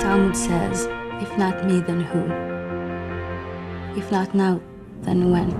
Talmud says, if not me, then who? If not now, then when?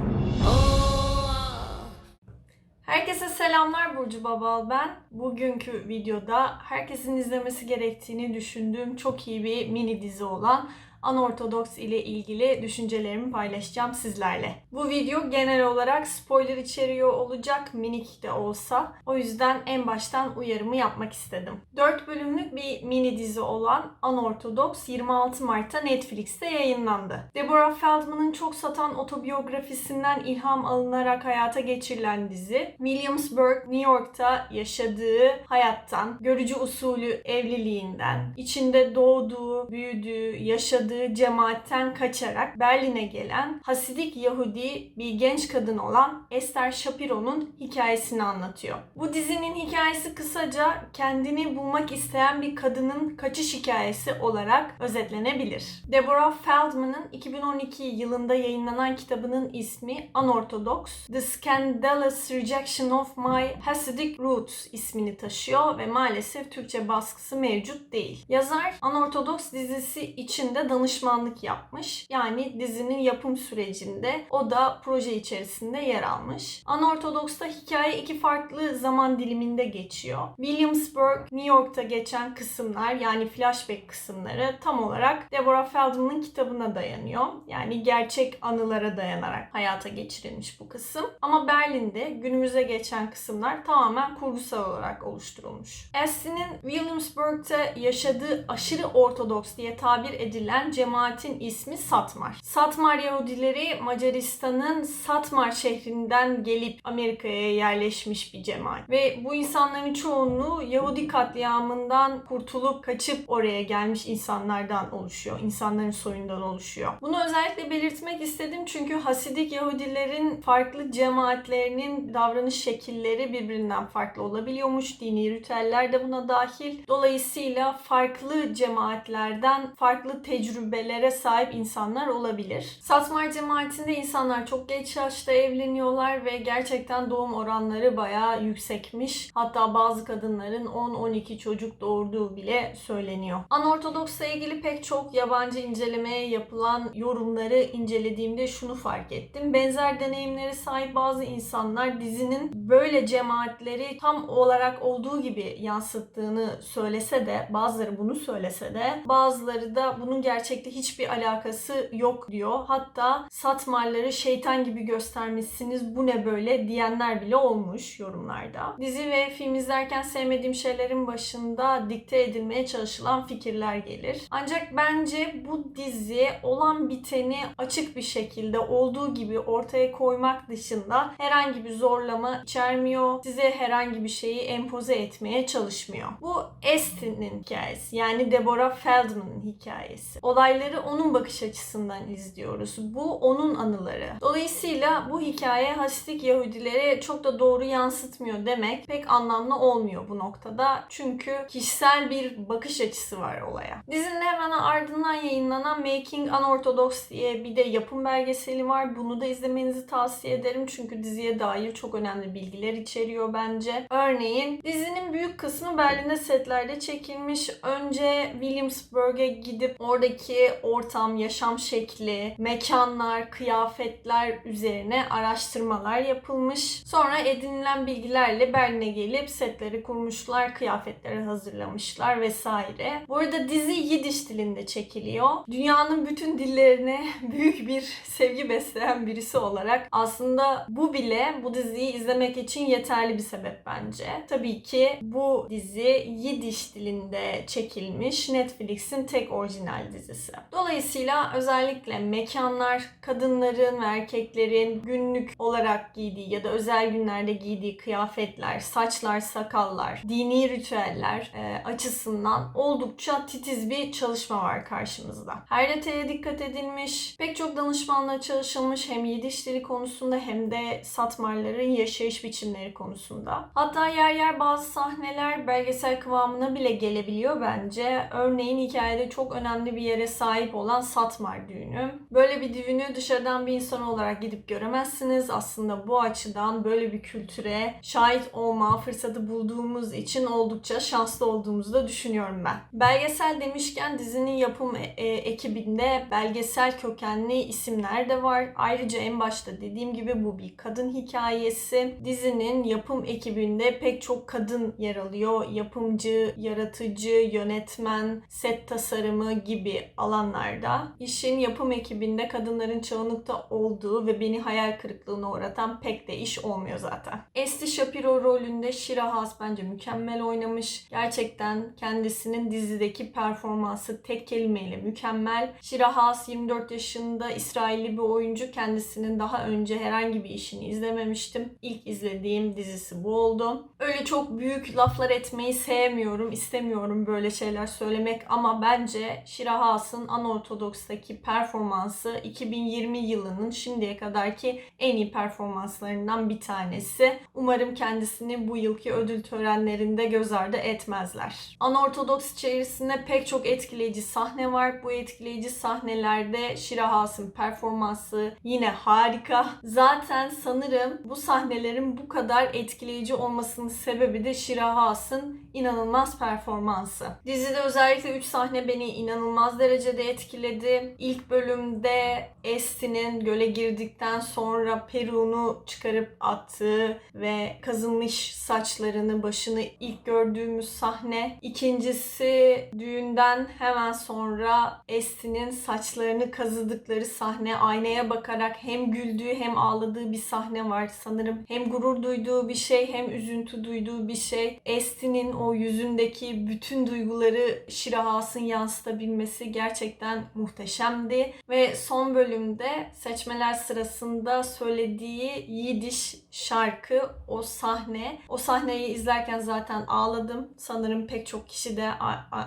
Herkese selamlar Burcu Babal ben. Bugünkü videoda herkesin izlemesi gerektiğini düşündüğüm çok iyi bir mini dizi olan Unorthodox ile ilgili düşüncelerimi paylaşacağım sizlerle. Bu video genel olarak spoiler içeriyor olacak minik de olsa. O yüzden en baştan uyarımı yapmak istedim. 4 bölümlük bir mini dizi olan Unorthodox 26 Mart'ta Netflix'te yayınlandı. Deborah Feldman'ın çok satan otobiyografisinden ilham alınarak hayata geçirilen dizi, Williamsburg, New York'ta yaşadığı hayattan, görücü usulü evliliğinden, içinde doğduğu, büyüdüğü, yaşadığı cemaatten kaçarak Berlin'e gelen Hasidik Yahudi bir genç kadın olan Esther Shapiro'nun hikayesini anlatıyor. Bu dizinin hikayesi kısaca kendini bulmak isteyen bir kadının kaçış hikayesi olarak özetlenebilir. Deborah Feldman'ın 2012 yılında yayınlanan kitabının ismi Unorthodox, The Scandalous Rejection of My Hasidic Roots ismini taşıyor ve maalesef Türkçe baskısı mevcut değil. Yazar Unorthodox dizisi için de danışmanlık yapmış. Yani dizinin yapım sürecinde o da proje içerisinde yer almış. Unorthodox'ta hikaye iki farklı zaman diliminde geçiyor. Williamsburg, New York'ta geçen kısımlar yani flashback kısımları tam olarak Deborah Feldman'ın kitabına dayanıyor. Yani gerçek anılara dayanarak hayata geçirilmiş bu kısım. Ama Berlin'de günümüze geçen kısımlar tamamen kurgusal olarak oluşturulmuş. Ashley'nin Williamsburg'ta yaşadığı aşırı ortodoks diye tabir edilen cemaatin ismi Satmar. Satmar Yahudileri Macaristan'ın Satmar şehrinden gelip Amerika'ya yerleşmiş bir cemaat. Ve bu insanların çoğunluğu Yahudi katliamından kurtulup kaçıp oraya gelmiş insanlardan oluşuyor. İnsanların soyundan oluşuyor. Bunu özellikle belirtmek istedim çünkü Hasidik Yahudilerin farklı cemaatlerinin davranış şekilleri birbirinden farklı olabiliyormuş. Dini ritüeller de buna dahil. Dolayısıyla farklı cemaatlerden farklı tecrübelere sahip insanlar olabilir. Satmar cemaatinde insanlar çok geç yaşta evleniyorlar ve gerçekten doğum oranları bayağı yüksekmiş. Hatta bazı kadınların 10-12 çocuk doğurduğu bile söyleniyor. Anortodoksla ilgili pek çok yabancı incelemeye yapılan yorumları incelediğimde şunu fark ettim. Benzer deneyimlere sahip bazı insanlar dizinin böyle cemaatleri tam olarak olduğu gibi yansıttığını söylese de bazıları bunu söylese de bazıları da bunun gerçekte hiçbir alakası yok diyor. Hatta Satmarları şeytan gibi göstermişsiniz bu ne böyle diyenler bile olmuş yorumlarda. Dizi ve film izlerken sevmediğim şeylerin başında dikte edilmeye çalışılan fikirler gelir. Ancak bence bu dizi olan biteni açık bir şekilde olduğu gibi ortaya koymak dışında herhangi bir zorlama içermiyor. Size herhangi bir şeyi empoze etmeye çalışmıyor. Bu Estin'in hikayesi. Yani Deborah Feldman'ın hikayesi. Olayları onun bakış açısından izliyoruz. Bu onun anıları. Dolayısıyla bu hikaye Hasidik Yahudilere çok da doğru yansıtmıyor demek pek anlamlı olmuyor bu noktada. Çünkü kişisel bir bakış açısı var olaya. Dizinin hemen ardından yayınlanan Making Unorthodox diye bir de yapım belgeseli var. Bunu da izlemenizi tavsiye ederim. Çünkü diziye dair çok önemli bilgiler içeriyor bence. Örneğin dizinin büyük kısmı Berlin'de setlerde çekilmiş. Önce Williamsburg'e gidip oradaki ortam, yaşam şekli, mekanlar, kıyafetler üzerine araştırmalar yapılmış. Sonra edinilen bilgilerle Berlin'e gelip setleri kurmuşlar, kıyafetleri hazırlamışlar vesaire. Bu arada dizi Yidiş dilinde çekiliyor. Dünyanın bütün dillerine büyük bir sevgi besleyen birisi olarak aslında bu bile bu diziyi izlemek için yeterli bir sebep bence. Tabii ki bu dizi Yidiş dilinde çekilmiş Netflix'in tek orijinal dizisi. Dolayısıyla özellikle mekanlar, kadınların ve erkeklerin günlük olarak giydiği ya da özel günlerde giydiği kıyafetler, saçlar, sakallar, dini ritüeller e, açısından oldukça titiz bir çalışma var karşımızda. Her detaya dikkat edilmiş, pek çok danışmanla çalışılmış hem Yidiş dili konusunda hem de Satmarların yaşayış biçimleri konusunda. Hatta yer yer bazı sahneler belgesel kıvamına bile gelebiliyor bence. Örneğin hikayede çok önemli bir yere temele sahip olan Satmar düğünü. Böyle bir düğünü dışarıdan bir insan olarak gidip göremezsiniz. Aslında bu açıdan böyle bir kültüre şahit olma fırsatı bulduğumuz için oldukça şanslı olduğumuzu da düşünüyorum ben. Belgesel demişken dizinin yapım e, ekibinde belgesel kökenli isimler de var. Ayrıca en başta dediğim gibi bu bir kadın hikayesi. Dizinin yapım ekibinde pek çok kadın yer alıyor. Yapımcı, yaratıcı, yönetmen, set tasarımı gibi alanlarda. İşin yapım ekibinde kadınların çoğunlukta olduğu ve beni hayal kırıklığına uğratan pek de iş olmuyor zaten. Esti Shapiro rolünde Shira Haas bence mükemmel oynamış. Gerçekten kendisinin dizideki performansı tek kelimeyle mükemmel. Shira Haas 24 yaşında İsrailli bir oyuncu. Kendisinin daha önce herhangi bir işini izlememiştim. İlk izlediğim dizisi bu oldu. Öyle çok büyük laflar etmeyi sevmiyorum, istemiyorum böyle şeyler söylemek ama bence Shira Haas'ın Anortodoks'taki performansı 2020 yılının şimdiye kadarki en iyi performanslarından bir tanesi. Umarım kendisini bu yılki ödül törenlerinde göz ardı etmezler. Anortodoks içerisinde pek çok etkileyici sahne var. Bu etkileyici sahnelerde Haas'ın performansı yine harika. Zaten sanırım bu sahnelerin bu kadar etkileyici olmasının sebebi de Haas'ın inanılmaz performansı. Dizide özellikle 3 sahne beni inanılmaz derecede etkiledi. İlk bölümde Esti'nin göle girdikten sonra peruğunu çıkarıp attığı ve kazınmış saçlarını, başını ilk gördüğümüz sahne. İkincisi düğünden hemen sonra Esti'nin saçlarını kazıdıkları sahne. Aynaya bakarak hem güldüğü hem ağladığı bir sahne var. Sanırım hem gurur duyduğu bir şey hem üzüntü duyduğu bir şey. Esti'nin o yüzündeki bütün duyguları Şirahas'ın yansıtabilmesi gerçekten muhteşemdi. Ve son bölümde seçmeler sırasında söylediği Yidiş şarkı, o sahne. O sahneyi izlerken zaten ağladım. Sanırım pek çok kişi de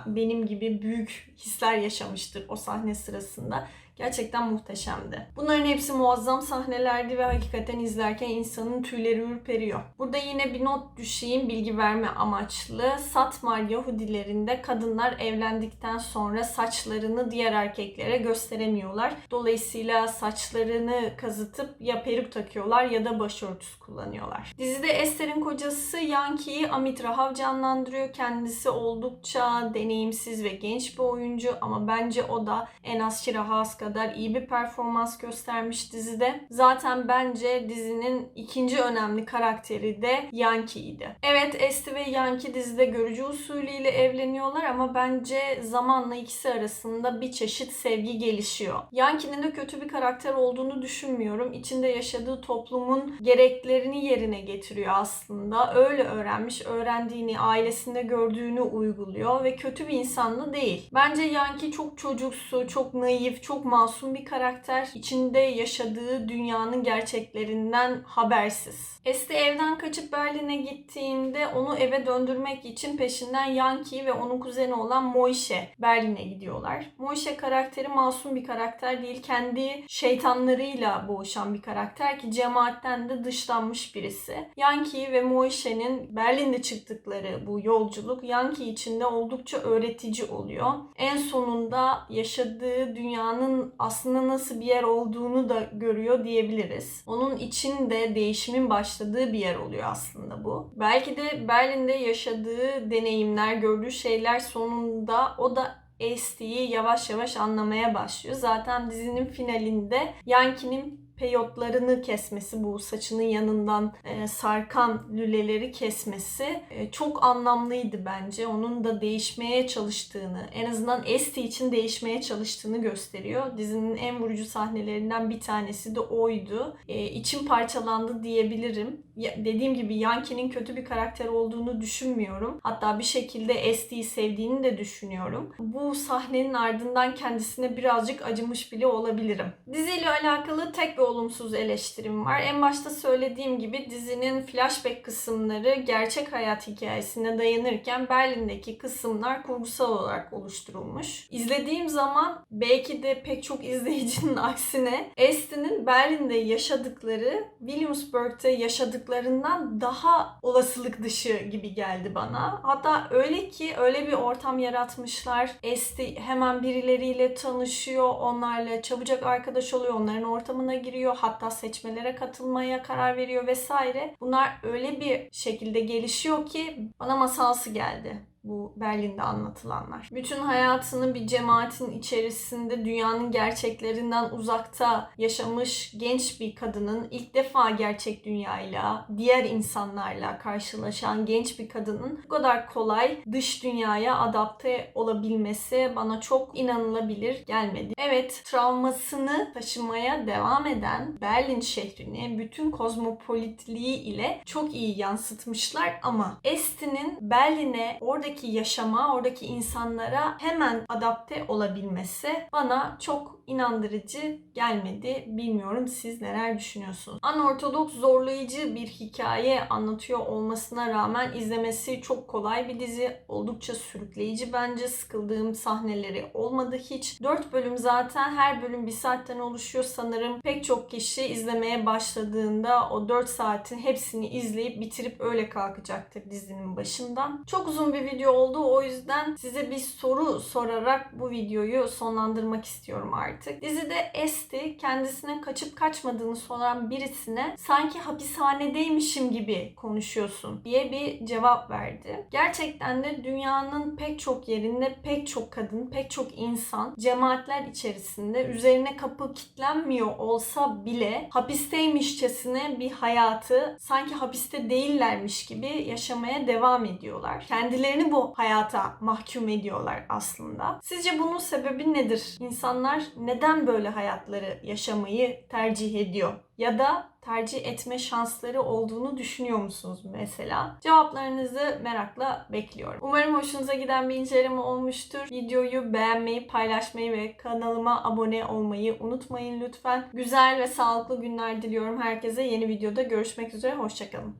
benim gibi büyük hisler yaşamıştır o sahne sırasında. Gerçekten muhteşemdi. Bunların hepsi muazzam sahnelerdi ve hakikaten izlerken insanın tüyleri ürperiyor. Burada yine bir not düşeyim bilgi verme amaçlı. Satmar Yahudilerinde kadınlar evlendikten sonra saçlarını diğer erkeklere gösteremiyorlar. Dolayısıyla saçlarını kazıtıp ya peruk takıyorlar ya da başörtüsü kullanıyorlar. Dizide Esther'in kocası Yanki'yi Amit Rahav canlandırıyor. Kendisi oldukça deneyimsiz ve genç bir oyuncu ama bence o da en az Shira Haas kadar iyi bir performans göstermiş dizide. Zaten bence dizinin ikinci önemli karakteri de Yanki'ydi. Evet Esti ve Yanki dizide görücü usulüyle evleniyorlar ama bence zamanla ikisi arasında bir çeşit sevgi gelişiyor. Yanki'nin de kötü bir karakter olduğunu düşünmüyorum. İçinde yaşadığı toplumun gereklerini yerine getiriyor aslında. Öyle öğrenmiş, öğrendiğini, ailesinde gördüğünü uyguluyor ve kötü bir insan da değil. Bence Yanki çok çocuksu, çok naif, çok masum bir karakter. İçinde yaşadığı dünyanın gerçeklerinden habersiz. Esti evden kaçıp Berlin'e gittiğinde onu eve döndürmek için peşinden Yankee ve onun kuzeni olan Moishe Berlin'e gidiyorlar. Moishe karakteri masum bir karakter değil. Kendi şeytanlarıyla boğuşan bir karakter ki cemaatten de dışlanmış birisi. Yankee ve Moishe'nin Berlin'de çıktıkları bu yolculuk Yankee için de oldukça öğretici oluyor. En sonunda yaşadığı dünyanın aslında nasıl bir yer olduğunu da görüyor diyebiliriz. Onun içinde değişimin başladığı bir yer oluyor aslında bu. Belki de Berlin'de yaşadığı deneyimler, gördüğü şeyler sonunda o da Esti'yi yavaş yavaş anlamaya başlıyor. Zaten dizinin finalinde Yankee'nin peyotlarını kesmesi, bu saçının yanından e, sarkan lüleleri kesmesi e, çok anlamlıydı bence. Onun da değişmeye çalıştığını, en azından Esti için değişmeye çalıştığını gösteriyor. Dizinin en vurucu sahnelerinden bir tanesi de oydu. E, içim parçalandı diyebilirim. Ya, dediğim gibi Yankee'nin kötü bir karakter olduğunu düşünmüyorum. Hatta bir şekilde Esti'yi sevdiğini de düşünüyorum. Bu sahnenin ardından kendisine birazcık acımış bile olabilirim. Diziyle alakalı tek bir olumsuz eleştirim var. En başta söylediğim gibi dizinin flashback kısımları gerçek hayat hikayesine dayanırken Berlin'deki kısımlar kurgusal olarak oluşturulmuş. İzlediğim zaman belki de pek çok izleyicinin aksine Estin'in Berlin'de yaşadıkları Williamsburg'da yaşadıklarından daha olasılık dışı gibi geldi bana. Hatta öyle ki öyle bir ortam yaratmışlar. Esti hemen birileriyle tanışıyor, onlarla çabucak arkadaş oluyor, onların ortamına giriyor, hatta seçmelere katılmaya karar veriyor vesaire. Bunlar öyle bir şekilde gelişiyor ki bana masalsı geldi bu Berlin'de anlatılanlar. Bütün hayatını bir cemaatin içerisinde dünyanın gerçeklerinden uzakta yaşamış genç bir kadının ilk defa gerçek dünyayla, diğer insanlarla karşılaşan genç bir kadının bu kadar kolay dış dünyaya adapte olabilmesi bana çok inanılabilir gelmedi. Evet, travmasını taşımaya devam eden Berlin şehrini bütün kozmopolitliği ile çok iyi yansıtmışlar ama Esti'nin Berlin'e oradaki yaşama, oradaki insanlara hemen adapte olabilmesi bana çok inandırıcı gelmedi. Bilmiyorum siz neler düşünüyorsunuz? Anortodoks zorlayıcı bir hikaye anlatıyor olmasına rağmen izlemesi çok kolay bir dizi. Oldukça sürükleyici bence. Sıkıldığım sahneleri olmadı hiç. 4 bölüm zaten her bölüm bir saatten oluşuyor sanırım. Pek çok kişi izlemeye başladığında o 4 saatin hepsini izleyip bitirip öyle kalkacaktır dizinin başından. Çok uzun bir video oldu. O yüzden size bir soru sorarak bu videoyu sonlandırmak istiyorum artık. Dizide Esti kendisine kaçıp kaçmadığını soran birisine sanki hapishanedeymişim gibi konuşuyorsun diye bir cevap verdi. Gerçekten de dünyanın pek çok yerinde pek çok kadın, pek çok insan cemaatler içerisinde üzerine kapı kilitlenmiyor olsa bile hapisteymişçesine bir hayatı sanki hapiste değillermiş gibi yaşamaya devam ediyorlar. Kendilerini bu hayata mahkum ediyorlar aslında. Sizce bunun sebebi nedir? İnsanlar neden böyle hayatları yaşamayı tercih ediyor? Ya da tercih etme şansları olduğunu düşünüyor musunuz mesela? Cevaplarınızı merakla bekliyorum. Umarım hoşunuza giden bir inceleme olmuştur. Videoyu beğenmeyi, paylaşmayı ve kanalıma abone olmayı unutmayın lütfen. Güzel ve sağlıklı günler diliyorum herkese. Yeni videoda görüşmek üzere. Hoşçakalın.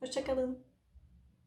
Hoşçakalın.